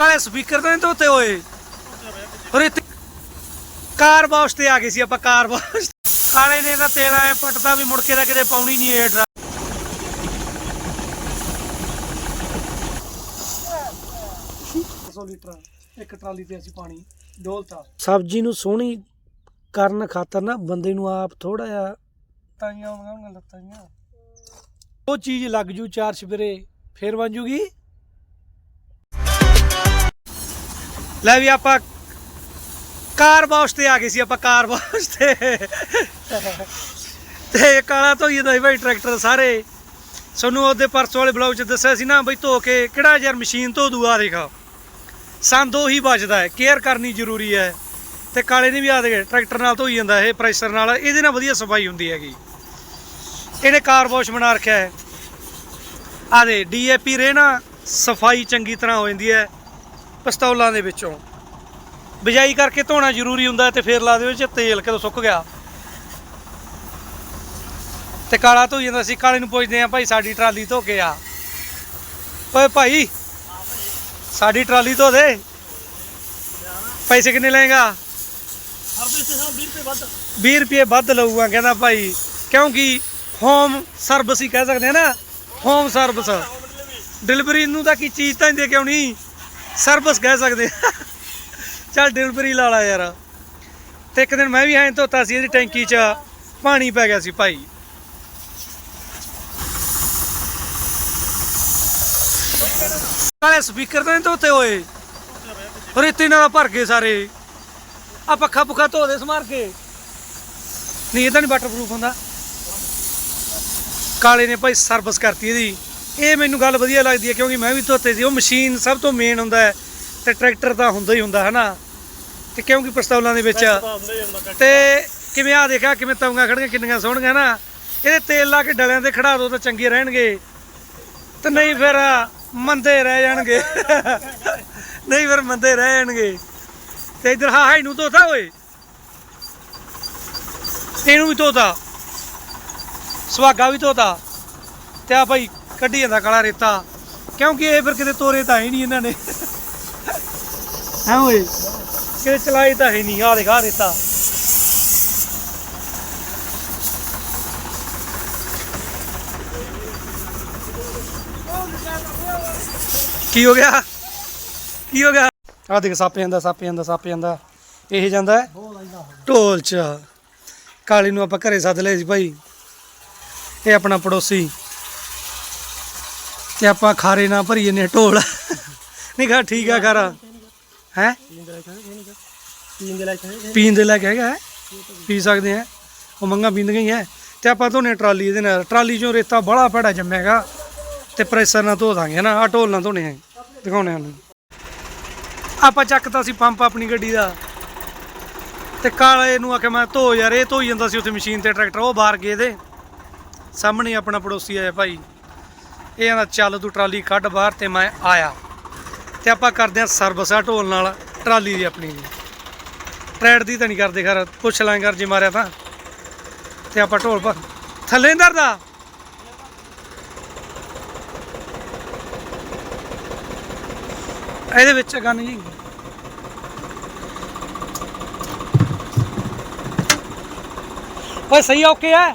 ਕਾਲੇ ਸਪੀਕਰ ਤਾਂ ਨਹੀਂ ਧੋਤੇ ਹੋਏ। ਔਰ ਇੱਥੇ ਕਾਰ ਵਾਸ਼ ਤੇ ਆ ਗਏ ਸੀ ਆਪਾਂ, ਕਾਰ ਵਾਸ਼। ਕਾਲੇ ਨੇ ਤਾਂ ਤੇਲ ਐ ਪਟਦਾ ਵੀ ਮੁੜ ਕੇ ਤਾਂ ਕਿਤੇ ਪਾਉਣੀ ਨਹੀਂ ਏਟ 100 ਲੀਟਰ, ਇੱਕ ਟਰਾਲੀ ਤੇ ਅਸੀਂ ਪਾਣੀ ਡੋਲਤਾ। ਸਬਜ਼ੀ ਨੂੰ ਸੋਹਣੀ ਕਰਨ ਖਾਤਰ ਨਾ ਬੰਦੇ ਨੂੰ ਆਪ ਥੋੜਾ ਜਿਹਾ ਤਾਈਆਂ ਆਉਂਦੀਆਂ ਲੱਤਾਂ ਉਹ ਚੀਜ਼ ਲੱਗ ਜੂ ਚਾਰ ਸਵੇਰੇ, ਫੇਰ ਬਣ ਜੂਗੀ। ਲੈ ਵੀ ਆਪਾਂ ਕਾਰ ਵਾਸ਼ ਤੇ ਆ ਗਏ ਸੀ, ਆਪਾਂ ਕਾਰ ਵਾਸ਼ ਤੇ। ਤੇ ਕਾਲਾ ਧੋਈਏ ਦਾ ਸੀ ਭਾਈ ਟਰੈਕਟਰ ਸਾਰੇ। ਸਾਨੂੰ ਉਹਦੇ ਪਰਸੋਂ ਵਾਲੇ ਬਲੌਗ 'ਚ ਦੱਸਿਆ ਸੀ ਨਾ, ਬਈ ਧੋ ਕੇ ਕਿਹੜਾ ਯਾਰ ਮਸ਼ੀਨ ਧੋ ਦੂ ਆ ਦੇਖਾ। ਸੰਦ ਉਹੀ ਬਚਦਾ ਹੈ, ਕੇਅਰ ਕਰਨੀ ਜ਼ਰੂਰੀ ਹੈ। ਤੇ ਕਾਲੇ ਨੇ ਵੀ ਆ ਦੇ ਟਰੈਕਟਰ ਨਾਲ ਧੋਈ ਜਾਂਦਾ ਇਹ, ਪ੍ਰੈਸ਼ਰ ਨਾਲ, ਇਹਦੇ ਨਾਲ ਵਧੀਆ ਸਫ਼ਾਈ ਹੁੰਦੀ ਹੈਗੀ। ਇਹਨੇ ਕਾਰ ਵਾਸ਼ ਬਣਾ ਰੱਖਿਆ ਹੈ। ਆ ਦੇ ਡੀਏਪੀ ਰੇ ਨਾ ਸਫ਼ਾਈ ਚੰਗੀ ਤਰ੍ਹਾਂ ਹੋ ਜਾਂਦੀ ਹੈ। ਪਿਸਤੌਲਾਂ ਦੇ ਵਿੱਚੋਂ। ਬਿਜਾਈ ਕਰਕੇ ਧੋਣਾ ਜ਼ਰੂਰੀ ਹੁੰਦਾ ਤੇ ਫੇਰ ਲਾ ਦਿਓ ਜੇ ਤੇਲ ਕਦੋਂ ਸੁੱਕ ਗਿਆ। ਤੇ ਕਾਲਾ ਧੋਈ ਜਾਂਦਾ ਸੀ, ਕਾਲੇ ਨੂੰ ਪੁੱਛਦੇ ਆ, ਭਾਈ, ਸਾਡੀ ਟਰਾਲੀ ਧੋ ਕੇ ਆ। ਓਏ ਭਾਈ, ਸਾਡੀ ਟਰਾਲੀ ਧੋ ਦੇ। ਪੈਸੇ ਕਿੰਨੇ ਲਏਗਾ? ਹਰਦੇ ਤੇ ਹਾਂ 20 ਰੁਪਏ ਵੱਧ 20 ਰੁਪਏ ਵੱਧ ਲਊਗਾ, ਕਹਿੰਦਾ ਭਾਈ। ਕਿਉਂਕਿ ਹੋਮ ਸਰਵਿਸ ਹੀ ਕਹਿ ਸਕਦੇ ਆ ਨਾ ਹੋਮ ਸਰਵਿਸ ਡਿਲੀਵਰੀ ਨੂੰ ਤਾਂ ਕੀ ਚੀਜ਼ ਤਾਂ ਨਹੀਂ ਦੇ ਕੇ ਆਉਣੀ? ਸਰਵਿਸ ਕਹਿ ਸਕਦੇ ਚੱਲ ਡਿਲੀਵਰੀ ਲਾ ਲਾ ਯਾਰ। ਤੇ ਇੱਕ ਦਿਨ ਮੈਂ ਵੀ ਐਂ ਧੋਤਾ ਸੀ, ਇਹਦੀ ਟੈਂਕੀ 'ਚ ਪਾਣੀ ਪੈ ਗਿਆ ਸੀ ਭਾਈ। ਕਾਲੇ ਸਪੀਕਰ ਤਾਂ ਨਹੀਂ ਧੋਤੇ ਹੋਏ। ਰੇਤੀ ਨਾਲ ਭਰ ਗਏ ਸਾਰੇ। ਆ ਪੱਖਾ ਪੁੱਖਾ ਧੋ ਦੇ ਸਮਾਰ ਕੇ। ਨਹੀਂ, ਇਹ ਤਾਂ ਨਹੀਂ ਵਾਟਰਪ੍ਰੂਫ ਹੁੰਦਾ। ਕਾਲੇ ਨੇ ਭਾਈ ਸਰਵਿਸ ਕਰਤੀ ਇਹਦੀ। ਇਹ ਮੈਨੂੰ ਗੱਲ ਵਧੀਆ ਲੱਗਦੀ ਹੈ ਕਿਉਂਕਿ ਮੈਂ ਵੀ ਧੋਤੇ ਸੀ। ਉਹ ਮਸ਼ੀਨ ਸਭ ਤੋਂ ਮੇਨ ਹੁੰਦਾ ਹੈ ਤੇ ਟਰੈਕਟਰ ਤਾਂ ਹੁੰਦਾ ਹੀ ਹੁੰਦਾ ਹੈ ਨਾ ਤੇ ਕਿਉਂਕਿ ਪਿਸਤੌਲਾਂ ਦੇ ਵਿੱਚ ਤੇ ਕਿਵੇਂ ਆ ਦੇਖਿਆ ਕਿਵੇਂ ਤਵੀਆਂ ਖੜੀਆਂ ਕਿੰਨੀਆਂ ਸੋਹਣੀਆਂ ਨਾ ਇਹਦੇ ਤੇਲ ਲਾ ਕੇ ਡਲਿਆਂ ਤੇ ਖੜਾ ਦੋ ਤਾਂ ਚੰਗੇ ਰਹਿਣਗੇ। ਤੇ ਨਹੀਂ ਫਿਰ ਮੰਦੇ ਰਹਿ ਜਾਣਗੇ। ਨਹੀਂ ਫਿਰ ਮੰਦੇ ਰਹਿ ਜਾਣਗੇ। ਤੇ ਇਧਰ ਹਾਂ ਹਾਈ ਨੂੰ ਧੋਤਾ ਓਏ। ਇਹਨੂੰ ਵੀ ਧੋਤਾ। ਸੁਹਾਗਾ ਵੀ ਧੋਤਾ। ਤੇ ਆ ਭਾਈ ਕੱਢੀ ਜਾਂਦਾ ਕਾਲਾ ਰੇਤਾ। ਕਿਉਂਕਿ ਇਹ ਫਿਰ ਕਿਤੇ ਤੋਰੇ ਤਾਂ ਹੀ ਨਹੀਂ ਇਹਨਾਂ ਨੇ। ਹਾਂ ਓਏ, ਕਿਤੇ ਚਲਾਈ ਤਾਂ ਹੈ ਨਹੀਂ ਆ ਦੇਖ ਆ ਰੇਤਾ। ਕੀ ਹੋ ਗਿਆ? ਕੀ ਹੋ ਗਿਆ? ਆ ਦੇਖ, ਸੱਪ ਜਾਂਦਾ ਸੱਪ ਜਾਂਦਾ ਸੱਪ ਜਾਂਦਾ। ਇਹ ਜਾਂਦਾ ਢੋਲ ਚ। ਕਾਲੀ ਨੂੰ ਆਪਾਂ ਘਰੇ ਸੱਦ ਲਏ ਸੀ ਭਾਈ। ਇਹ ਆਪਣਾ ਪੜੋਸੀ। ਤੇ ਆਪਾਂ ਖਾਰੇ ਨਾ ਭਰੀ ਨੇ ਢੋਲ। ਨਹੀਂ ਖਾ, ਠੀਕ ਆ ਖਾਰਾ। ਹੈ? ਪੀਣ ਦੇ ਲਾਇਕ ਹੈਗਾ ਪੀ ਸਕਦੇ ਆ। ਉਹ ਮੰਗਾ ਪੀਂਦ ਗਈ ਹੈ ਤੇ ਆਪਾਂ ਧੋਨੇ ਟਰਾਲੀ ਇਹਦੇ ਨਾਲ। ਟਰਾਲੀ ਚੋਂ ਰੇਤਾ ਬੜਾ ਭੜਾ ਜੰਮੇਗਾ। ਤੇ ਪ੍ਰੈਸ਼ਰ ਨਾਲ ਧੋ ਦਾਂਗੇ ਨਾ ਆ ਢੋਲ ਨਾਲ ਧੋਣੇ ਆ। ਦਿਖਾਉਣੇ ਆ ਆਪਾਂ ਚੱਕਤਾ ਸੀ ਪੰਪ ਆਪਣੀ ਗੱਡੀ ਦਾ। ਤੇ ਕਾਲੇ ਨੂੰ ਆਖਿਆ, ਮੈਂ ਧੋ ਯਾਰ, ਇਹ ਧੋਈ ਜਾਂਦਾ ਸੀ ਉੱਥੇ ਮਸ਼ੀਨ ਤੇ ਟਰੈਕਟਰ, ਉਹ ਬਾਹਰ ਗਏ ਦੇ ਸਾਹਮਣੇ ਆਪਣਾ ਪੜੋਸੀ ਆਇਆ ਭਾਈ। ਇਹ ਆਂਦਾ ਚੱਲ ਤੂੰ ਟਰਾਲੀ ਕੱਢ ਬਾਹਰ ਤੇ ਮੈਂ ਆਇਆ। ਤੇ ਆਪਾਂ ਕਰਦੇ ਆ ਸਰਵਿਸ ਆ ਢੋਲ ਨਾਲ ਟਰਾਲੀ ਦੀ ਆਪਣੀ ਦੀ ਟਰੈਡ ਦੀ ਤਾਂ ਨਹੀਂ ਕਰਦੇ ਖਰ, ਪੁੱਛ ਲਾਂ ਕਰ ਜੇ ਮਾਰਿਆ ਤਾਂ। ਤੇ ਆਪਾਂ ਢੋਲ ਪਰ ਥੱਲੇ ਨੀ ਧਰਦਾ ਇਹਦੇ ਵਿੱਚ ਗਨ ਜੀ ਓਏ ਸਹੀ ਓਕੇ ਹੈ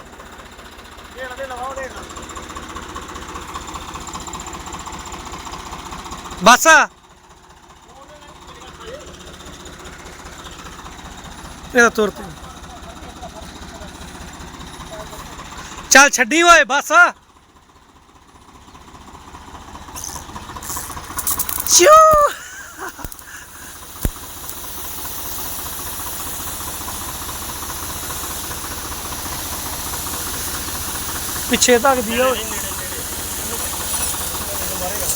ਦੇਖ ਦੇ ਲਵਾਓ ਦੇਖ ਬਸ ਇਹਦਾ ਤੁਰ ਤੇ ਚੱਲ ਛੱਡੀ ਓਏ ਬਸ ਚੂ ਪਿੱਛੇ ਧੱਕਦੀ ਆ ਓਏ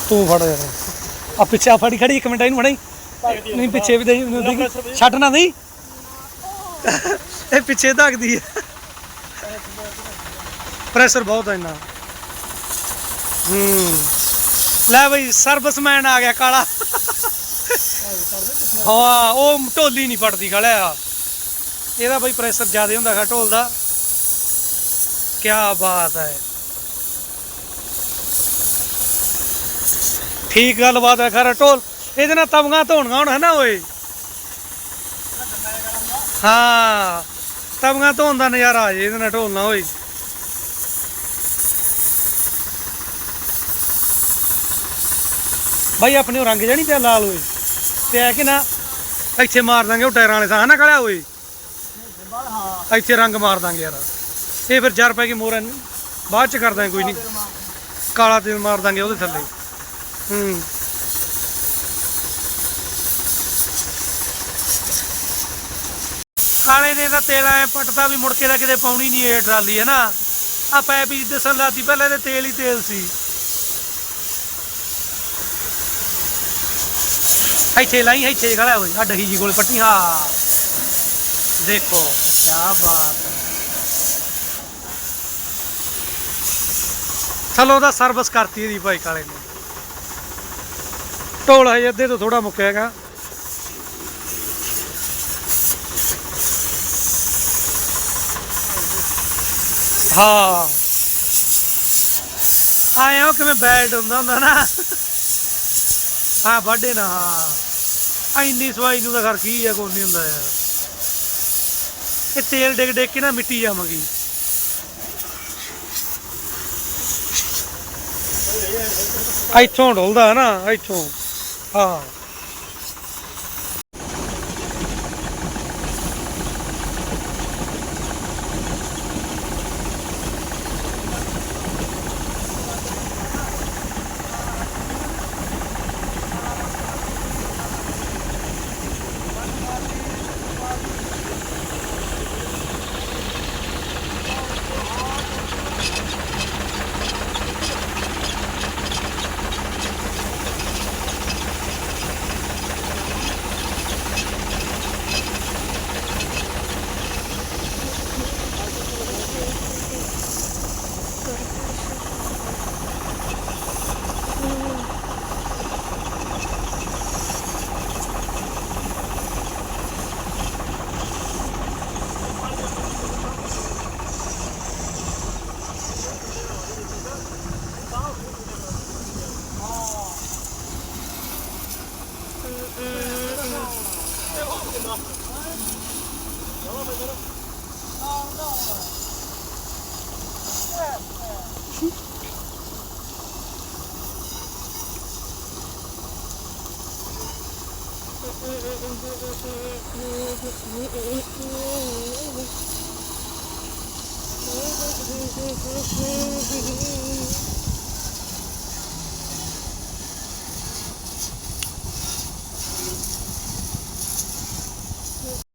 ਤੂੰ ਫੜ ਯਾਰ ਆ ਪਿੱਛੇ ਆ ਫੜੀ ਖੜੀ, ਇੱਕ ਮਿੰਟ ਇਹਨੂੰ ਫੜਾਈ। ਨਹੀਂ, ਪਿੱਛੇ ਵੀ ਦੇਈ ਮੈਨੂੰ ਦੇਈ। ਛੱਡ ਨਾ ਦੇਈ। ਇਹ ਪਿੱਛੇ ਧੱਕਦੀ ਹੈ ਪ੍ਰੈਸ਼ਰ ਬਹੁਤ ਹੈ ਇੰਨਾ ਹੂੰ। ਲੈ ਬਈ ਸਰਵਿਸਮੈਨ ਆ ਗਿਆ ਕਾਲਾ। ਹਾਂ, ਉਹ ਢੋਲੀ ਨਹੀਂ ਫੜਦੀ ਕਾਲਿਆ ਇਹਦਾ ਬਈ ਪ੍ਰੈਸ਼ਰ ਜ਼ਿਆਦਾ ਹੁੰਦਾ ਹੈ ਢੋਲ ਦਾ। ਕੀ ਬਾਤ ਹੈ। ਠੀਕ ਗੱਲਬਾਤ ਹੈ ਖਰਾ, ਢੋਲ। ਇਹਦੇ ਨਾਲ ਤਵਗਾ ਧੋਣਗਾ ਹੁਣ ਹੈ ਨਾ ਓਏ? ਹਾਂ ਤਵਗਾ ਧੋਣ ਦਾ ਨਜ਼ਾਰਾ ਆ ਜੇ, ਇਹਦੇ ਨਾਲ ਢੋਲਣਾ ਓਏ ਬਾਈ, ਆਪਣੇ ਰੰਗ ਜਣੀ ਪਿਆ ਲਾਲ ਹੋਏ ਤੇ ਹੈ ਕਿ ਨਾ, ਇੱਥੇ ਮਾਰ ਦਾਂਗੇ ਉਹ ਟਾਇਰਾਂ ਵਾਲੇ ਸਾਹ ਨਾ ਕਲਿਆ ਓਏ? ਹਾਂ ਇੱਥੇ ਰੰਗ ਮਾਰ ਦਾਂਗੇ ਯਾਰ। ਇਹ ਫਿਰ ਜਰ ਪੈ ਕੇ ਮੋਰਾਂ ਨੂੰ। ਬਾਅਦ ਚ ਕਰ ਦਾਂਗੇ ਕੋਈ ਨਹੀਂ ਕਾਲਾ ਤੇਲ ਮਾਰ ਦਾਂਗੇ ਉਹਦੇ ਥੱਲੇ। ਹੂੰ। ਕਾਲੇ ਨੇ ਤਾਂ ਤੇਲ ਐ ਪਟਦਾ ਵੀ ਮੁੜ ਕੇ ਦਾ ਕਿਤੇ ਪਾਉਣੀ ਨਹੀਂ ਇਹ ਟਰਾਲੀ, ਹੈ ਨਾ? ਆ ਪੈਪ ਹੀ ਦਿਸਣ ਲਾਤੀ, ਪਹਿਲਾਂ ਤੇ ਤੇਲ ਹੀ ਤੇਲ ਸੀ। ਇੱਥੇ ਲਾਈ, ਇੱਥੇ ਖੜਾ ਹੋਈ ਆ ਡਹੀ ਜੀ ਕੋਲ ਪੱਟੀ ਹਾਂ। ਦੇਖੋ ਕੀ ਬਾਤ ਹੈ। ਚਲੋ ਉਹਦਾ ਸਰਵਿਸ ਕਰਤੀ ਇਹਦੀ ਭਾਈ ਕਾਲੇ ਨੇ। ਢੋਲ ਹਜੇ ਅੱਧੇ ਤੋਂ ਥੋੜਾ ਮੁੱਕਿਆ ਹੈਗਾ ਹਾਂ। ਆਏ ਹੋ ਕਿਵੇਂ ਬੈਡ ਹੁੰਦਾ ਹੁੰਦਾ ਨਾ। ਹਾਂ, ਵਾਢੇ ਨਾ, ਹਾਂ। ਇੰਨੀ ਸਵਾਈ ਨੂੰ ਤਾਂ ਖਰ ਕੀ ਆ, ਕੋਈ ਨਹੀਂ ਹੁੰਦਾ ਯਾਰ। ਇਹ ਤੇਲ ਡਿੱਗ ਡਿੱਗ ਕੇ ਨਾ ਮਿੱਟੀ ਜਾਵਾਂਗੀ। ਇੱਥੋਂ ਢੋਲਦਾ ਨਾ, ਇੱਥੋਂ। ਹਾਂ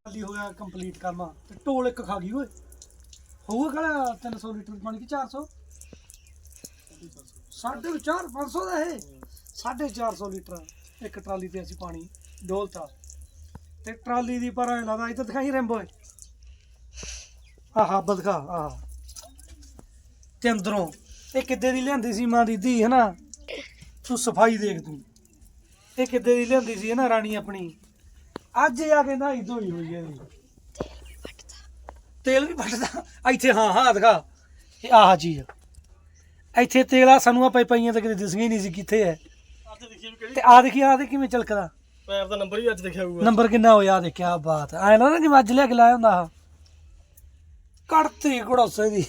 ਖਾਲੀ ਹੋ ਗਿਆ ਕੰਪਲੀਟ ਕੰਮ ਤੇ ਢੋਲ ਇੱਕ ਖਾ ਗਈ ਓਏ। ਹੋਊਗਾ ਕਿਹੜਾ 300 ਲੀਟਰ ਪਾਣੀ ਕਿ 400 ਸਾਢੇ 4 500 ਦਾ ਇਹ। ਸਾਢੇ 400 ਲੀਟਰ ਇੱਕ ਟਰਾਲੀ ਤੇ ਅਸੀਂ ਪਾਣੀ ਡੋਲਤਾ। ਤੇ ਟਰਾਲੀ ਦੀ ਪਰ ਐਂ ਲੱਗਦਾ ਇੱਥੇ ਦਿਖਾਈ ਰੈਂਬੋ ਆਹਾ ਬਦਖਾ ਆਹਾ। ਤੇ ਅੰਦਰੋਂ ਇਹ ਕਿੱਦੇ ਦੀ ਲਿਆਂਦੀ ਸੀ ਮਾਂ ਦੀ ਧੀ ਹੈ ਨਾ ਤੂੰ ਸਫ਼ਾਈ ਦੇਖ ਤੂੰ। ਇਹ ਕਿੱਦੇ ਦੀ ਲਿਆਂਦੀ ਸੀ ਹੈ ਨਾ ਰਾਣੀ ਆਪਣੀ? ਅੱਜ ਆ ਕੇ ਨਹਾਈ ਧੋਈ ਹੋਈ ਹੈ ਇਹਦੀ। ਤੇਲ ਵੀ ਫਟਦਾ। ਇੱਥੇ ਹਾਂ ਹਾਂ ਦਿਖਾ। ਇਹ ਆਹ ਚੀਜ਼ ਇੱਥੇ ਤੇਲ ਆ ਸਾਨੂੰ ਆ ਪਈ ਪਈਆਂ ਤਾਂ ਕਿਤੇ ਦਿਸਣੀ ਨਹੀਂ ਸੀ ਕਿੱਥੇ ਹੈ ਅੱਜ ਦੇਖੀ ਵੀ ਕਿਹੜੀ ਤੇ ਆ ਦੇਖੀ ਆ ਦੇ ਕਿਵੇਂ ਚਲਕਦਾ। ਪੈਰ ਦਾ ਨੰਬਰ ਵੀ ਅੱਜ ਦੇਖਿਆ ਹੋਊਗਾ। ਨੰਬਰ ਕਿੰਨਾ ਹੋਇਆ ਦੇਖਿਆ ਬਾਤ। ਐ ਨਾ ਜਿਵੇਂ ਅੱਜ ਲਿਆ ਕੇ ਲਾਇਆ ਹੁੰਦਾ ਆ ਕੱਢਤੀ ਘੜੋਸੇ ਦੀ।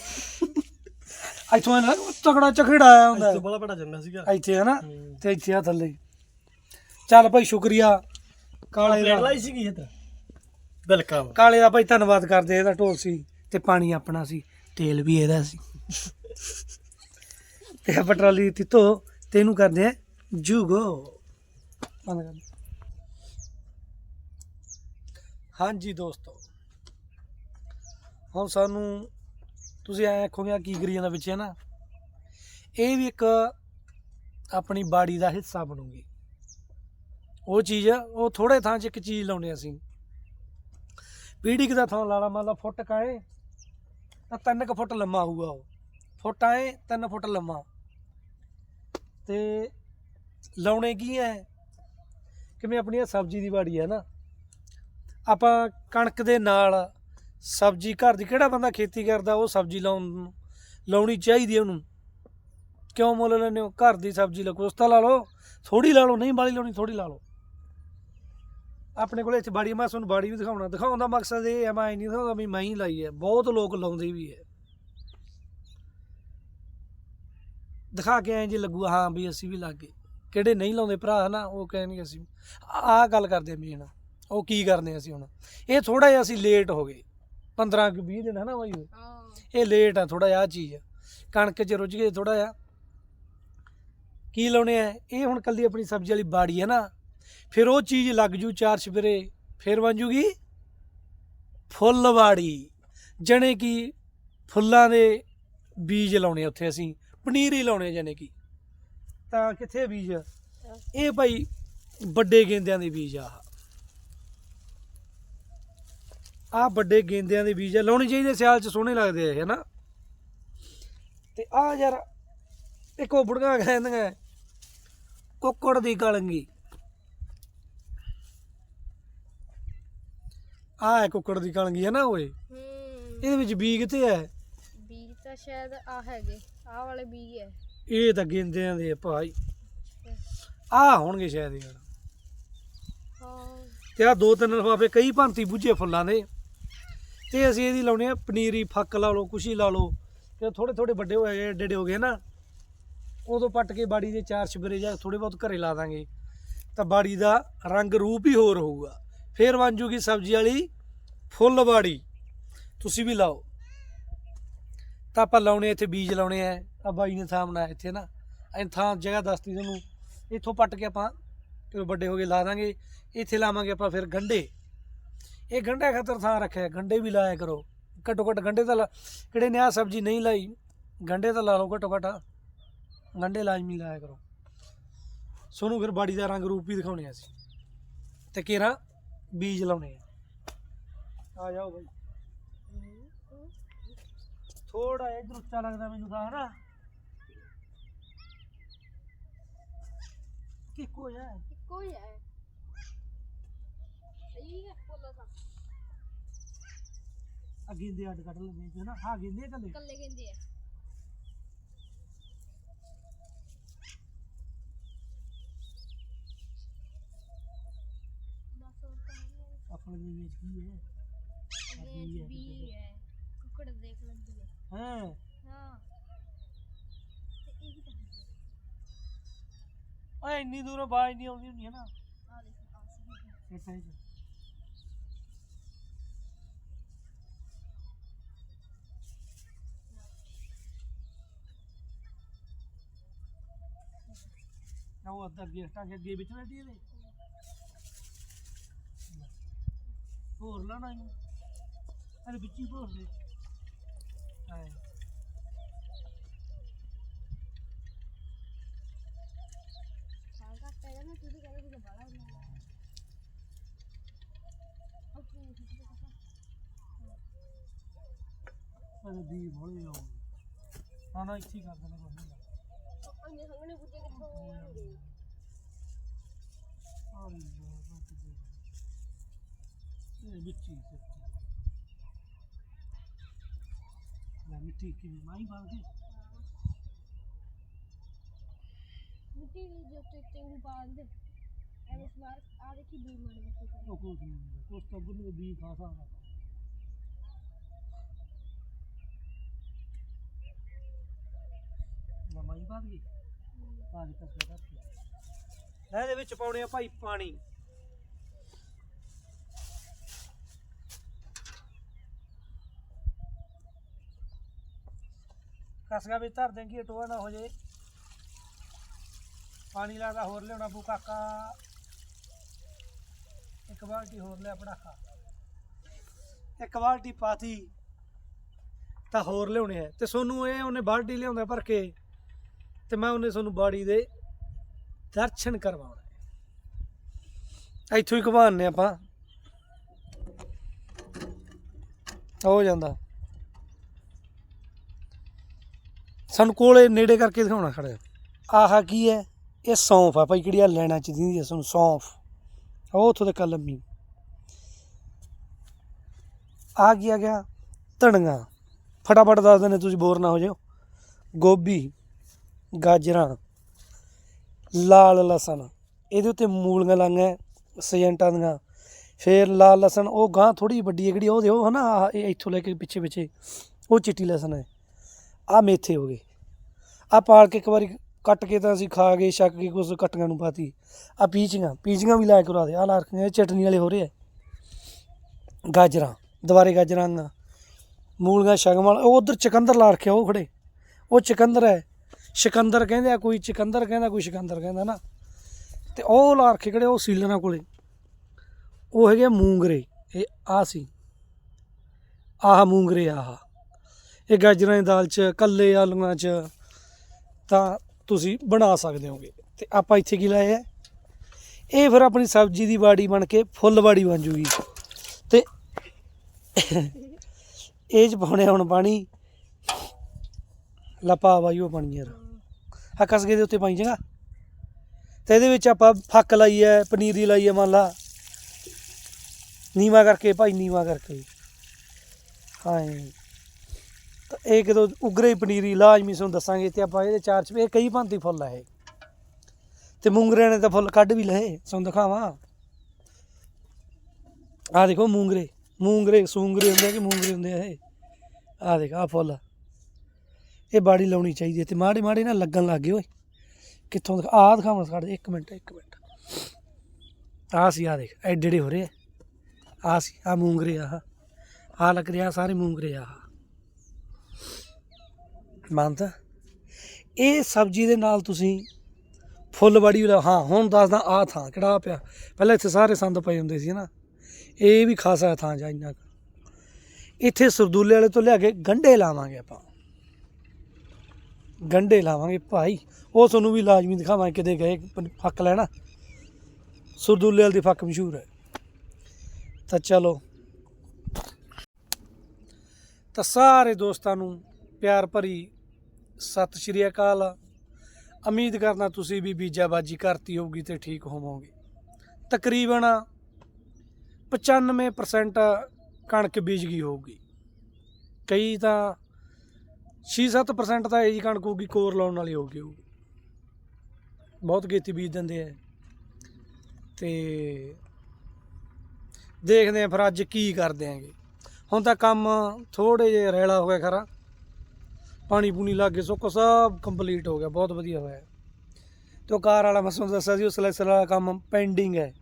ਇੱਥੋਂ ਨਾ ਤਕੜਾ ਚਖੜਾ ਆਇਆ ਹੁੰਦਾ। ਤੋਂ ਬੜਾ ਬੜਾ ਜੰਮਿਆ ਸੀਗਾ। ਇੱਥੇ ਹੂੰ। ਤੇ ਇੱਥੇ ਆ ਥੱਲੇ। ਚੱਲ ਭਾਈ ਸ਼ੁਕਰੀਆ। ਕਾਲੇ ਦਾ ਲਾਈ ਸੀਗੀ ਇਹ ਤਾਂ। ਵੈਲਕਮ ਕਾਲੇ ਦਾ ਭਾਈ ਧੰਨਵਾਦ ਕਰਦੇ ਇਹਦਾ ਢੋਲ ਸੀ ਤੇ ਪਾਣੀ ਆਪਣਾ ਸੀ ਤੇਲ ਵੀ ਇਹਦਾ ਸੀ। ਤੇ ਆਪਾਂ ਟਰਾਲੀ ਦਿੱਤੀ ਧੋ ਤੇ ਇਹਨੂੰ ਕਰਦੇ ਆ ਜੂਗੋ। ਬੰਦ ਕਰ। ਹਾਂਜੀ ਦੋਸਤੋ। ਹੁਣ ਸਾਨੂੰ ਤੁਸੀਂ ਐ ਆਖੋਗੇ ਆਹ ਕੀ ਕਰੀ ਜਾਂਦਾ ਵਿੱਚ ਹੈ ਨਾ ਇਹ ਵੀ ਇੱਕ ਆਪਣੀ ਬਾੜੀ ਦਾ ਹਿੱਸਾ ਬਣੂਗੀ। ਉਹ ਚੀਜ਼, ਉਹ ਥੋੜੇ ਥਾਂ 'ਚ ਇੱਕ ਚੀਜ਼ ਲਾਉਣੇ ਅਸੀਂ। ਪੀੜ੍ਹੀ ਕੁ ਦਾ ਥਾਂ ਲਾਲਾ, ਮੰਨ ਲਾ ਫੁੱਟ ਕਾਏ ਤਾਂ ਤਿੰਨ ਕੁ ਫੁੱਟ ਲੰਮਾ ਹੋਊਗਾ ਉਹ। ਫੁੱਟ ਆਏ, ਤਿੰਨ ਫੁੱਟ ਲੰਮਾ। ਤੇ ਲਾਉਣੇ ਕੀ ਹੈ ਕਿਵੇਂ ਆਪਣੀ ਆਹ ਸਬਜ਼ੀ ਦੀ ਬਾੜੀ ਹੈ ਨਾ? ਆਪਾਂ ਕਣਕ ਦੇ ਨਾਲ ਸਬਜ਼ੀ, ਘਰ ਦੀ ਕਿਹੜਾ ਬੰਦਾ ਖੇਤੀ ਕਰਦਾ, ਉਹ ਸਬਜ਼ੀ ਲਾਉਣ, ਲਾਉਣੀ ਚਾਹੀਦੀ ਹੈ ਉਹਨੂੰ? ਕਿਉਂ ਮੁੱਲ ਲੈਂਦੇ ਹੋ? ਘਰ ਦੀ ਸਬਜ਼ੀ ਲਾ ਕੁਛ ਤਾਂ ਲਾ ਲਓ ਥੋੜੀ ਲਾ ਲਓ, ਨਹੀਂ ਬਾਲੀ ਲਾਉਣੀ ਥੋੜੀ ਲਾ ਲਓ। ਆਪਣੇ ਕੋਲੇ ਇੱਥੇ ਬਾੜੀ ਮੈਂ ਤੁਹਾਨੂੰ ਬਾੜੀ ਵੀ ਦਿਖਾਉਣਾ। ਦਿਖਾਉਣ ਦਾ ਮਕਸਦ ਇਹ ਹੈ ਮੈਂ ਇਹ ਨਹੀਂ ਦਿਖਾਉਂਦਾ ਵੀ ਮੈਂ ਹੀ ਲਾਈ ਹੈ ਬਹੁਤ ਲੋਕ ਲਾਉਂਦੇ ਵੀ ਹੈ ਦਿਖਾ ਕੇ ਐਂ ਜੇ ਲੱਗੂ ਹਾਂ ਵੀ ਅਸੀਂ ਵੀ ਲੱਗੇ। ਕਿਹੜੇ ਨਹੀਂ ਲਾਉਂਦੇ ਭਰਾ ਨਾ ਉਹ ਕਹਿਣਗੇ ਅਸੀਂ ਆਹ ਗੱਲ ਕਰਦੇ ਮੇਨ ਉਹ ਕੀ ਕਰਨੇ ਅਸੀਂ ਹੁਣ? ਇਹ ਥੋੜਾ ਜਿਹਾ ਅਸੀਂ ਲੇਟ ਹੋ ਗਏ। 15 ਕੁ 20 ਦਿਨ ਹੈ ਨਾ ਬਾਈ? ਹਾਂ। ਇਹ ਲੇਟ ਆ ਥੋੜਾ ਜਿਹਾ ਆਹ ਚੀਜ਼। ਕਣਕ 'ਚ ਰੁੱਝ ਗਏ ਥੋੜਾ ਜਿਹਾ। ਕੀ ਲਾਉਣੇ ਆ? ਇਹ ਹੁਣ ਕੱਲੀ ਆਪਣੀ ਸਬਜ਼ੀ ਵਾਲੀ ਬਾੜੀ ਹੈ ਨਾ। ਫਿਰ ਉਹ ਚੀਜ਼ ਲੱਗ ਜੂ ਚਾਰ ਛਪਰੇ ਫਿਰ ਬਣ ਜੂਗੀ ਫੁੱਲਵਾੜੀ ਜਣੇ ਕੀ ਫੁੱਲਾਂ ਦੇ ਬੀਜ ਲਾਉਣੇ ਉੱਥੇ ਅਸੀਂ। ਪਨੀਰ ਹੀ ਲਾਉਣੇ ਜਣੇ ਕੀ। ਤਾਂ ਕਿੱਥੇ ਬੀਜ? ਇਹ ਭਾਈ ਵੱਡੇ ਗੇਂਦਿਆਂ ਦੇ ਬੀਜ ਆ ਆ ਵੱਡੇ ਗੇਂਦਿਆਂ ਦੇ ਬੀਜ ਆ ਲਾਉਣੇ ਚਾਹੀਦੇ ਸਿਆਲ ਚ ਸੋਹਣੇ ਲੱਗਦੇ ਆ ਹਨਾ। ਤੇ ਆ ਯਾਰ ਇੱਕ ਉਹ ਬੁੜੀਆਂ ਕਹਿੰਦੀਆਂ ਕੁੱਕੜ ਦੀ ਕਲੰਗੀ। ਆ ਹੈ ਕੁੱਕੜ ਦੀ ਕਲੰਗੀ ਹੈ ਨਾ ਓਏ ਇਹਦੇ ਵਿੱਚ ਬੀ ਕਿਤੇ ਹੈ ਬੀਜ ਤਾਂ ਸ਼ਾਇਦ ਆ ਹੈਗੇ। ਆ ਵਾਲੇ ਬੀਜ ਹੈ ਇਹ ਤਾਂ ਗੇਂਦਿਆਂ ਦੇ ਆ ਭਾਈ। ਆ ਹੋਣਗੇ ਸ਼ਾਇਦ ਯਾਰ। ਹਾਂ। ਤੇ ਆ ਦੋ ਤਿੰਨ ਲਫਾਫੇ ਕਈ ਭਾਂਤੀ ਬੁੱਝੇ ਫੁੱਲਾਂ ਦੇ। ਤੇ ਅਸੀਂ ਇਹਦੀ ਲਾਉਣੇ ਆ ਪਨੀਰੀ ਫੱਕ ਲਾ ਲਓ ਹੀ ਲਾ ਲਓ। ਤੇ ਥੋੜੇ ਥੋੜੇ ਵੱਡੇ ਹੋਏ ਗਏ ਏਡੇ ਹੋ ਗਏ ਨਾ ਉਦੋਂ ਪੱਟ ਕੇ ਬਾੜੀ ਦੇ ਚਾਰ ਛਿਬਰੇ ਜਾਂ ਥੋੜੇ ਬਹੁਤ ਘਰੇ ਲਾ ਦਾਂਗੇ। ਤਾਂ ਬਾੜੀ ਦਾ ਰੰਗ ਰੂਪ ਹੀ ਹੋਰ ਹੋਊਗਾ। ਫੇਰ ਬਣ ਜੂਗੀ ਸਬਜ਼ੀ ਵਾਲੀ ਫੁੱਲ ਬਾੜੀ ਤੁਸੀਂ ਵੀ ਲਾਓ। ਤਾਂ ਆਪਾਂ ਲਾਉਣੇ ਇੱਥੇ ਬੀਜ ਲਾਉਣੇ ਆ ਆ ਬਾਈ ਨੇ ਥਾਂ ਬਣਾਇਆ ਇੱਥੇ ਨਾ। ਐਂ ਥਾਂ, ਜਗ੍ਹਾ ਦੱਸਤੀ ਤੁਹਾਨੂੰ। ਇੱਥੋਂ ਪੱਟ ਕੇ ਆਪਾਂ ਜਦੋਂ ਵੱਡੇ ਹੋ ਗਏ ਲਾ ਦਾਂਗੇ। ਇੱਥੇ ਲਾਵਾਂਗੇ ਆਪਾਂ ਫਿਰ ਗੰਡੇ ਇਹ ਗੰਡੇ ਖਾਤਰ ਥਾਂ ਰੱਖਿਆ। ਗੰਡੇ ਵੀ ਲਾਇਆ ਕਰੋ। ਘੱਟੋ ਘੱਟ ਗੰਡੇ ਤਾਂ ਲਾ- ਕਿਹੜੇ ਨੇ ਆ ਸਬਜ਼ੀ ਨਹੀਂ ਲਾਈ ਗੰਡੇ ਤਾਂ ਲਾ ਲਓ ਘੱਟੋ ਘੱਟ। ਗੰਡੇ ਲਾਜ਼ਮੀ ਲਾਇਆ ਕਰੋ। ਸੋਨੂੰ ਫਿਰ ਬਾੜੀ ਦਾ ਰੰਗ ਰੂਪ ਵੀ ਦਿਖਾਉਣੇ ਆ ਅਸੀਂ। ਤੇ ਕੇਰਾ ਬੀਜ ਲਾਉਣੇ ਆ। ਆ ਜਾਓ ਬਾਈ। ਥੋੜਾ ਇਧਰ ਉੱਚਾ ਲੱਗਦਾ ਮੈਨੂੰ ਤਾਂ ਹਨਾ? ਕਿ ਕੋਈ ਹੈ। ਇੱਕੋ ਹੀ ਹੈ। ਸਹੀ ਹੈ ਬੋਲੋ ਤਾਂ। ਆ ਗਿੰਦੇ ਅੱਡ ਕੱਢ ਲੈਂਦੇ ਜੀ ਨਾ ਹਾਂ ਗਿੰਦੇ ਕੱਲੇ ਕੱਲੇ ਕਹਿੰਦੇ ਆ। ਬਸ ਹੋਰ ਤਾਂ ਨਹੀਂ ਹੈ। ਆਪਣੇ ਦੇ ਵਿੱਚ ਕੀ ਹੈ ਇਹ ਚ ਬੀ ਹੈ। ਕੁੱਕੜ ਦੇਖ ਲੈਂਦੀ ਹੈ। ਹੈ। ਤੇ ਇਹ ਤਾਂ। ਓਏ ਇੰਨੀ ਦੂਰੋਂ ਬਾਜ ਨਹੀਂ ਆਉਂਦੀ ਹੁੰਦੀ ਹੈ ਨਾ। ਆ ਦੇਖ ਆ ਸੀ ਇੱਥੇ ਹੀ ਉਹ ਅੱਧਾ ਅੱਗੇ ਟਾਂਗੇ ਅੱਗੇ ਵਿੱਚ ਬੈਠੀ ਇਹਦੇ। ਹੋਰ ਲਾਣਾ ਇਹਨੂੰ। ਅਰੇ ਵਿੱਚ ਹੀ ਭੋਰ ਦੇ ਅਰੇ ਦੀ ਹੌਲੀ ਆਉ ਨਾ ਨਾ ਇੱਥੇ ਹੀ ਕਰ ਦੇਣਾ ਕੋਈ ਨਹੀਂ। ਉਹਨੇ ਹੰਗਣੇ ਬੁੱਝੇ ਕਿੱਥੋਂ ਆਉਣਗੇ ਹੌਲੀ ਜਾਓ, ਬਸ ਦੇ। ਇਹ ਵਿੱਚ ਹੀ ਸੱਚੀ ਲੈ ਮਿੱਟੀ ਕਿਵੇਂ ਮਾਈ ਬਾਲ ਕੇ? ਮਿੱਟੀ ਦੇ ਜੋ ਤੇ ਤੇ ਉਹ ਬਾਂਧ ਐਵੇਂ ਸਮਾਰ ਆ ਦੇਖੀ ਬੀ ਮਾਰ ਮਿੱਟੀ ਕਰ ਉਹ ਕੁਛ ਨਹੀਂ ਹੁੰਦਾ ਕੁਛ ਤਾਂ ਗੁੱਲ ਵੀ ਖਾ ਸਕਦਾ। ਲੈ ਮਾਈ ਬਾਲ ਗਈ ਪਾਣੀ ਤੱਕ ਦਾ। ਲੈ ਇਹਦੇ ਵਿੱਚ ਪਾਉਣੇ ਆ ਭਾਈ ਪਾਣੀ। ਕਸਗਾ ਵੀ ਧਰ ਦੇਂਗੀ ਟੋਆ ਨਾ ਹੋ ਜੇ ਪਾਣੀ ਲਾਦਾ ਹੋਰ ਲਿਆਉਣਾ ਬੂ ਕਾਕਾ। ਇੱਕ ਬਾਲਟੀ ਹੋਰ ਲਿਆ, ਪੜਾਕਾ। ਇੱਕ ਬਾਲਟੀ ਪਾਤੀ, ਤਾਂ ਹੋਰ ਲਿਆਉਣੇ ਹੈ। ਤੇ ਸੋਨੂੰ ਇਹ ਉਹਨੇ ਬਾਲਟੀ ਲਿਆਉਂਦਾ ਭਰ ਕੇ, ਤੇ ਮੈਂ ਉਹਨੇ ਤੁਹਾਨੂੰ ਬਾੜੀ ਦੇ ਦਰਸ਼ਨ ਕਰਵਾਉਣਾ ਹੈ। ਇੱਥੋਂ ਹੀ ਘਵਾਉਂਦੇ ਆਪਾਂ। ਹੋ ਜਾਂਦਾ। ਸਾਨੂੰ ਕੋਲੇ ਨੇੜੇ ਕਰਕੇ ਦਿਖਾਉਣਾ ਖੜਾ ਆਹ ਕੀ ਹੈ? ਇਹ ਸੌਂਫ ਆ ਭਾਈ ਕਿਹੜੀ ਆ ਲੈਣਾ ਚ ਦਿੰਦੀ ਹੈ ਸਾਨੂੰ ਸੌਂਫ। ਉਹ ਉੱਥੋਂ ਤੱਕ ਆ ਲੰਮੀ। ਆ ਕੀ ਗਿਆ? ਧਣੀਆਂ। ਫਟਾਫਟ ਦੱਸ ਦਿੰਦੇ ਤੁਸੀਂ ਬੋਰ ਨਾ ਹੋ ਜਾਓ ਗੋਭੀ, ਗਾਜਰਾਂ, ਲਾਲ ਲਸਣ। ਇਹਦੇ ਉੱਤੇ ਮੂਲੀਆਂ ਲਾਈਆਂ, ਸਜੈਂਟਾਂ ਦੀਆਂ। ਫੇਰ ਲਾਲ ਲਸਣ, ਉਹ ਗਾਂ ਥੋੜੀ ਵੱਡੀ ਹੈ ਜਿਹੜੀ, ਉਹ ਦਿਓ, ਹਨਾ? ਆਹ ਇਹ ਇੱਥੋਂ ਲੈ ਕੇ ਪਿੱਛੇ ਪਿੱਛੇ ਉਹ ਚਿੱਟੀ ਲਸਣ ਹੈ। ਆ ਮੇਥੇ ਹੋ ਗਏ। ਆ ਪਾਲ ਕੇ ਇੱਕ ਵਾਰੀ ਕੱਟ ਕੇ ਤਾਂ ਅਸੀਂ ਖਾ ਗਏ, ਛੱਕ ਕੇ ਕੁਝ ਕੱਟੀਆਂ ਨੂੰ ਪਾਤੀ। ਆ ਪੀਚੀਆਂ ਪੀਚੀਆਂ ਵੀ ਲਾਇਆ ਕਰਾ ਦੇ। ਆ ਲਾ ਚਟਨੀ ਵਾਲੇ ਹੋ ਰਹੇ ਆ। ਗਾਜਰਾਂ, ਦੁਬਾਰੇ ਗਾਜਰਾਂ ਆਂ ਮੂਲੀਆਂ ਸ਼ਗਮਲ ਉਹ ਉਧਰ ਚਕੰਦਰ ਲਾ ਰੱਖਿਆ, ਉਹ ਖੜੇ। ਉਹ ਚਕੰਦਰ ਹੈ। ਸ਼ਿਕੰਦਰ ਕਹਿੰਦੇ ਆ ਕੋਈ, ਚਕੰਦਰ ਕਹਿੰਦਾ ਕੋਈ, ਸ਼ਿਕੰਦਰ ਕਹਿੰਦਾ ਨਾ। ਤੇ ਉਹ ਲਾ ਰੱਖੇ ਕਿਹੜੇ, ਉਹ ਸੀਲਰਾਂ ਕੋਲੇ। ਉਹ ਹੈਗੇ ਆ ਮੂੰਗਰੇ। ਇਹ ਆ ਸੀ। ਆਹ ਮੂੰਗਰੇ, ਆਹ। ਇਹ ਗਾਜਰਾਂ ਦੀ ਦਾਲ ਚ, ਕੱਲੇ ਆਲੂਆਂ ਚ ਤਾਂ ਤੁਸੀਂ ਬਣਾ ਸਕਦੇ ਹੋਗੇ। ਤੇ ਆਪਾਂ ਇੱਥੇ ਕੀ ਲਾਇਆ? ਇਹ ਫਿਰ ਆਪਣੀ ਸਬਜ਼ੀ ਦੀ ਬਾੜੀ ਬਣ ਕੇ ਫੁੱਲ ਬਾੜੀ ਬਣ ਜੂਗੀ। ਤੇ ਇਹ ਚ ਪਾਉਣੇ ਹੁਣ ਪਾਣੀ। ਲਪਾ ਉਹ ਪਾਣੀ ਯਾਰ ਆ ਕਸਗੇ ਦੇ ਉੱਤੇ ਪਾਈ ਜਗਾ ਤੇ ਇਹਦੇ ਵਿੱਚ ਆਪਾਂ ਫੱਕ ਲਾਈ ਹੈ, ਪਨੀਰੀ ਲਾਈ ਹੈ, ਮੰਨ ਲਾ। ਨੀਵਾ ਕਰਕੇ, ਭਾਈ ਨੀਵਾ ਕਰਕੇ। ਹਾਂ ਇਹ ਕਦੋਂ ਉਗਰੇ ਪਨੀਰੀ ਲਾਜ਼ਮੀ ਤੁਹਾਨੂੰ ਦੱਸਾਂਗੇ ਤੇ ਆਪਾਂ ਇਹਦੇ ਚਾਰ ਚ ਇਹ ਕਈ ਭਾਂਤੀ ਫੁੱਲ ਆ ਇਹ। ਤੇ ਮੂੰਗਰੇ ਨੇ ਤਾਂ ਫੁੱਲ ਕੱਢ ਵੀ ਲਏ, ਤੁਹਾਨੂੰ ਦਿਖਾਵਾਂ। ਆ ਦੇਖੋ ਮੂੰਗਰੇ ਮੂੰਗਰੇ, ਸੂੰਗਰੇ ਹੁੰਦੇ ਆ ਕਿ ਮੂੰਗਰੇ ਹੁੰਦੇ ਆ ਇਹ? ਆ ਦੇਖ ਆ ਫੁੱਲ ਇਹ ਬਾੜੀ ਲਾਉਣੀ ਚਾਹੀਦੀ ਹੈ ਤੇ ਮਾੜੇ ਮਾੜੇ ਨਾ ਲੱਗਣ ਲੱਗ ਗਏ ਓਏ। ਕਿੱਥੋਂ ਦਿਖਾ ਆ ਦਿਖਾਵਾਂ ਸਾਡੇ ਇੱਕ ਮਿੰਟ ਇੱਕ ਮਿੰਟ। ਆ ਸੀ ਆ ਦੇਖ, ਐਡੇ ਐਡੇ ਹੋ ਰਹੇ ਆ। ਆ ਸੀ ਆ ਮੂੰਗਰੇ ਆ ਆ ਲੱਗ ਰਿਹਾ ਸਾਰੇ ਮੂੰਗਰੇ ਆ ਮੰਨਦਾ ਇਹ ਸਬਜ਼ੀ ਦੇ ਨਾਲ ਤੁਸੀਂ ਫੁੱਲ ਹਾਂ, ਹੁਣ ਦੱਸਦਾ ਆ ਥਾਂ ਕਿਹੜਾ ਪਿਆ। ਪਹਿਲਾਂ ਇੱਥੇ ਸਾਰੇ ਸੰਦ ਪਏ ਹੁੰਦੇ ਸੀ ਨਾ। ਇਹ ਵੀ ਖਾਸਾ ਥਾਂ ਜਾਂ ਇੰਨਾ ਕੁ। ਇੱਥੇ ਸਰਦੂਲੇ ਵਾਲੇ ਤੋਂ ਲਿਆ ਕੇ ਗੰਢੇ ਲਾਵਾਂਗੇ ਆਪਾਂ। ਗੰਢੇ ਲਾਵਾਂਗੇ ਭਾਈ। ਉਹ ਤੁਹਾਨੂੰ ਵੀ ਲਾਜ਼ਮੀ ਦਿਖਾਵਾਂਗੇ ਕਿਤੇ ਗਏ ਫੱਕ ਲੈਣਾ ਸਰਦੂਲੇ ਵਾਲੇ ਦੀ ਫੱਕ ਮਸ਼ਹੂਰ ਹੈ। ਤਾਂ ਚਲੋ। ਤਾਂ ਸਾਰੇ ਦੋਸਤਾਂ ਨੂੰ ਪਿਆਰ ਭਰੀ ਸਤਿ ਸ਼੍ਰੀ ਅਕਾਲ। ਉਮੀਦ ਕਰਨਾ ਤੁਸੀਂ ਵੀ ਬੀਜਾਬਾਜੀ ਕਰਤੀ ਹੋਊਗੀ ਤੇ ਠੀਕ ਹੋਵੋਗੇ। ਤਕਰੀਬਨ 95% ਕਣਕ ਬੀਜ ਗਈ ਹੋਊਗੀ। ਕਈ ਤਾਂ 6-7% ਤਾਂ ਇਹ ਜੀ ਕਣਕ ਹੋਊਗੀ, ਕੋਰ ਲਾਉਣ ਵਾਲੀ ਹੋਊਗੀ ਹੋਊਗੀ। ਬਹੁਤ ਗੇਤੀ ਬੀਜ ਦਿੰਦੇ ਆ। ਤੇ ਦੇਖਦੇ ਆ ਫਿਰ ਅੱਜ ਕੀ ਕਰਦੇ ਆਂਗੇ। ਹੁਣ ਤਾਂ ਕੰਮ ਥੋੜੇ ਜਿਹਾ ਰੈਲਾ ਹੋ ਗਿਆ ਖਰਾ। ਪਾਣੀ ਪੂਣੀ ਲੱਗ ਗਿਆ ਸੁੱਕ ਸਭ ਕੰਪਲੀਟ ਹੋ ਗਿਆ, ਬਹੁਤ ਵਧੀਆ ਹੋਇਆ। ਤੇ ਉਹ ਕਾਰ ਵਾਲਾ ਮੈਂ ਤੁਹਾਨੂੰ ਦੱਸਿਆ ਸੀ, ਉਹ ਸਲੈਸਰ ਵਾਲਾ ਕੰਮ ਪੈਂਡਿੰਗ ਹੈ।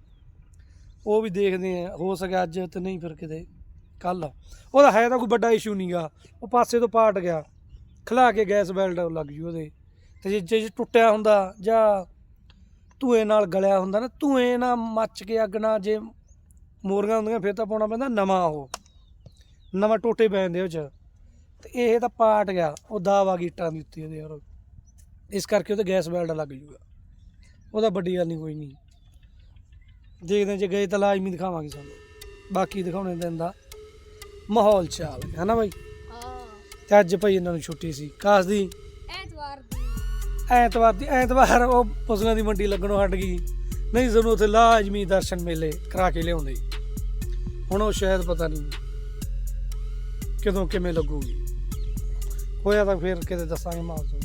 ਉਹ ਵੀ ਦੇਖਦੇ ਆ ਹੋ ਸਕਿਆ ਅੱਜ ਤੇ ਨਹੀਂ ਫਿਰ ਕਿਤੇ, ਕੱਲ। ਉਹਦਾ ਹੈ ਤਾਂ ਕੋਈ ਵੱਡਾ ਇਸ਼ੂ ਨਹੀਂਗਾ ਉਹ ਪਾਸੇ ਤੋਂ ਪਾਟ ਗਿਆ, ਖਲਾ ਕੇ ਗੈਸ ਬੈਲਟ ਲੱਗ ਜੂ ਉਹਦੇ। ਤੇ ਜੇ ਜੇ ਟੁੱਟਿਆ ਹੁੰਦਾ, ਜਾਂ ਧੂਏ ਨਾਲ ਗਲਿਆ ਹੁੰਦਾ ਨਾ, ਧੂਏ ਨਾਲ ਮੱਚ ਕੇ ਅੱਗ ਨਾਲ ਜੇ ਮੋਰੀਆਂ ਹੁੰਦੀਆਂ, ਫਿਰ ਤਾਂ ਪਾਉਣਾ ਪੈਂਦਾ ਨਵਾਂ ਉਹ। ਨਵਾਂ ਟੋਟੇ ਪੈ ਜਾਂਦੇ ਉਹ ਚ। ਤੇ ਇਹ ਤਾਂ ਪਾਟ ਗਿਆ ਉਹ ਦਾਵ ਇੱਟਾਂ ਦੀ ਉੱਤੇ ਉਹਦੇ ਯਾਰ। ਇਸ ਕਰਕੇ ਉਹਦੇ ਗੈਸ ਬੈਲਟ ਲੱਗ ਜੂਗਾ। ਉਹਦਾ ਵੱਡੀ ਗੱਲ ਨਹੀਂ ਕੋਈ ਨਹੀਂ ਦੇਖਦੇ ਜੇ ਗਏ ਤਾਂ ਲਾਜ਼ਮੀ ਦਿਖਾਵਾਂਗੇ ਸਾਨੂੰ। ਬਾਕੀ ਦਿਖਾਉਣੇ ਦਿਨ ਦਾ ਮਾਹੌਲ ਚਾਲ ਹੈ ਨਾ ਬਾਈ? ਹਾਂ। ਤੇ ਅੱਜ ਭਾਈ ਇਹਨਾਂ ਨੂੰ ਛੁੱਟੀ ਸੀ। ਕਾਸ ਦੀ? ਐਤਵਾਰ ਦੀ। ਐਤਵਾਰ ਦੀ ਐਤਵਾਰ ਉਹ ਪਸ਼ੂਆਂ ਦੀ ਮੰਡੀ ਲੱਗਣੋਂ ਹਟ ਗਈ। ਨਹੀਂ ਸਾਨੂੰ ਉੱਥੇ ਲਾਜ਼ਮੀ ਦਰਸ਼ਨ ਮੇਲੇ ਕਰਾ ਕੇ ਲਿਆਉਂਦੇ। ਹੁਣ ਉਹ ਸ਼ਾਇਦ ਪਤਾ ਨਹੀਂ ਕਦੋਂ ਕਿਵੇਂ ਲੱਗੂਗੀ। ਹੋਇਆ ਤਾਂ ਫਿਰ ਕਿਤੇ ਦੱਸਾਂਗੇ ਮਾਲ ਤੋਂ।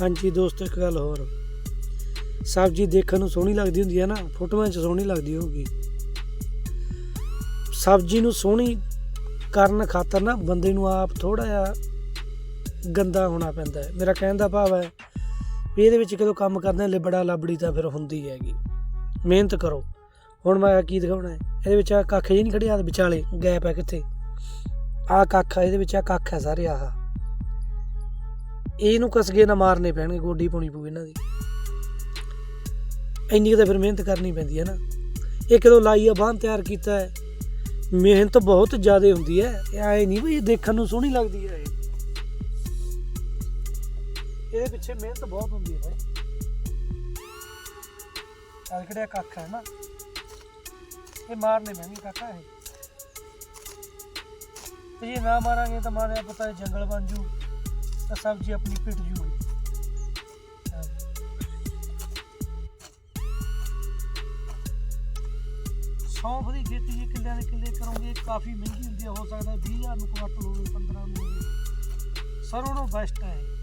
ਹਾਂਜੀ ਦੋਸਤੋ, ਇੱਕ ਗੱਲ ਹੋਰ। ਸਬਜ਼ੀ ਦੇਖਣ ਨੂੰ ਸੋਹਣੀ ਲੱਗਦੀ ਹੁੰਦੀ ਹੈ ਨਾ, ਫੋਟੋਆਂ 'ਚ ਸੋਹਣੀ ਲੱਗਦੀ ਹੋਊਗੀ। ਸਬਜ਼ੀ ਨੂੰ ਸੋਹਣੀ ਕਰਨ ਖਾਤਰ ਨਾ ਬੰਦੇ ਨੂੰ ਆਪ ਥੋੜਾ ਜਿਹਾ ਗੰਦਾ ਹੋਣਾ ਪੈਂਦਾ ਹੈ। ਮੇਰਾ ਕਹਿਣ ਦਾ ਭਾਵ ਹੈ ਵੀ ਇਹਦੇ ਵਿੱਚ ਕਦੋਂ ਕੰਮ ਕਰਦੇ ਲਿਬੜਾ ਲਾਬੜੀ ਤਾਂ ਫਿਰ ਹੁੰਦੀ ਹੈਗੀ। ਮਿਹਨਤ ਕਰੋ। ਹੁਣ ਮੈਂ ਕੀ ਦਿਖਾਉਣਾ ਹੈ? ਇਹਦੇ ਵਿੱਚ ਆ ਕੱਖ ਜੀ ਨਹੀਂ ਖੜਿਆ ਵਿਚਾਲੇ ਗੈਪ ਹੈ ਕਿੱਥੇ? ਆ ਕੱਖ ਆ, ਇਹਦੇ ਵਿੱਚ ਆ ਕੱਖ ਹੈ ਸਾਰੇ ਆਹ। ਇਹਨੂੰ ਕਸਗੇ ਨਾ ਮਾਰਨੇ ਪੈਣਗੇ, ਗੋਡੀ ਪਾਉਣੀ ਪਊ ਇਹਨਾਂ ਦੀ। ਇੰਨੀ ਤਾਂ ਫਿਰ ਮਿਹਨਤ ਕਰਨੀ ਪੈਂਦੀ ਹੈ ਨਾ। ਇਹ ਕਦੋਂ ਲਾਈ ਆ, ਬਾਂਹ ਤਿਆਰ ਕੀਤਾ ਹੈ। ਮਿਹਨਤ ਬਹੁਤ ਜ਼ਿਆਦਾ ਹੁੰਦੀ ਹੈ। ਇਹ ਐ ਨਹੀਂ ਵੀ ਦੇਖਣ ਨੂੰ ਸੋਹਣੀ ਲੱਗਦੀ ਹੈ ਇਹਦੇ ਪਿੱਛੇ ਮਿਹਨਤ ਬਹੁਤ ਹੁੰਦੀ ਹੈ ਭਾਈ ਆਹ ਕੱਖ ਹੈ ਨਾ, ਇਹ ਮਾਰਨੇ ਪੈਣਗੇ ਕਾਕਾ ਇਹ। ਤੇ ਜੇ ਨਾ ਮਾਰਾਂਗੇ ਤਾਂ ਮਾਰਿਆ ਪਤਾ ਹੈ ਜੰਗਲ ਬਣ ਜੂ, ਤਾਂ ਸਬਜ਼ੀ ਆਪਣੀ ਪਿੱਟ ਜੂ। ਸੌਂਫ ਦੀ ਖੇਤੀ ਜੇ ਕਿੱਲਿਆਂ ਦੇ ਕਿੱਲੇ ਕਰੋਗੇ, ਕਾਫੀ ਮਹਿੰਗੀ ਹੁੰਦੀ ਹੈ ਹੋ ਸਕਦਾ 20000 ਨੂੰ ਕੁਆਟਲ ਹੋਵੇ 15 ਨੂੰ ਹੋਵੇ। ਸਰੋਂ ਨੂੰ ਬੈਸਟ ਹੈ।